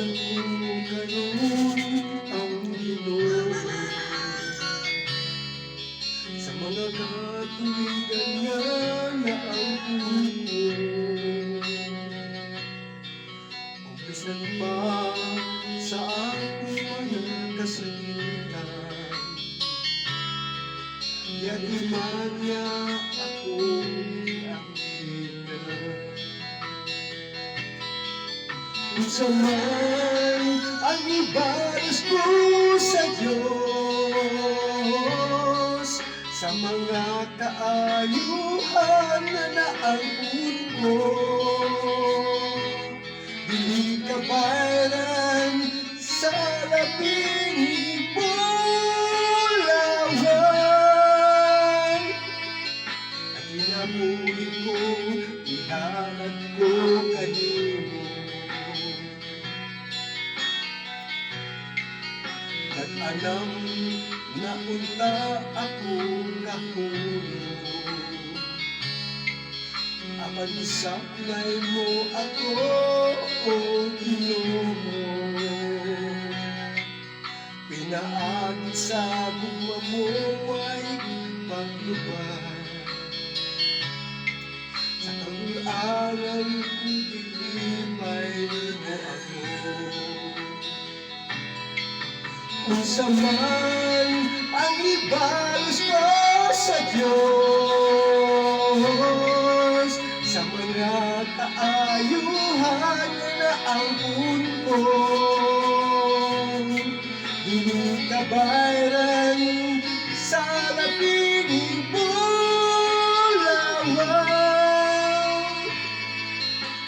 Ko karon ang Ginoo sa mga katuwigan nga naampunin mo. Umpisan pa sa akong mga kasakitan niya ang Kung saman ang ibaras ko sa Diyos. Sa mga kaayuhan na naangkon ko Dili ka bayaran At alam na unta ako kahulog. Apan isaklay mo ako, o Ginoo Pinaagit sa buwa mo ay paglubad Kung saman ang ibalos ko sa Diyos. Sa mga kaayuhan na Dili ka bayran sa labing bulawan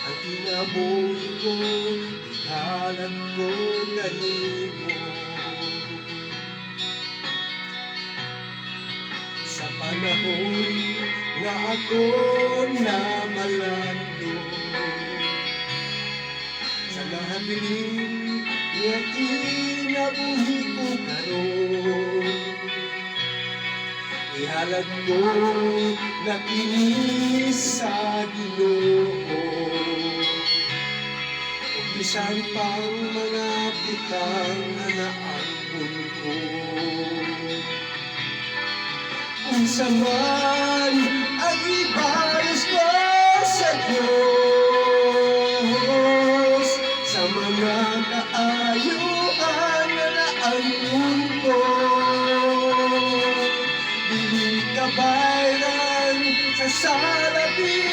Ang tinabuhi ko, ihalan ko kanimo panahon nga ako na malando Sa lahat din nga kinabuhi ko karon Ihalad ko na kini sa Ginoo Umpisan pang mga butang na naangkon ko minsan ang ibaris sa Diyos. Sa mga kaayuhan na naangon ko. Biling sa salapin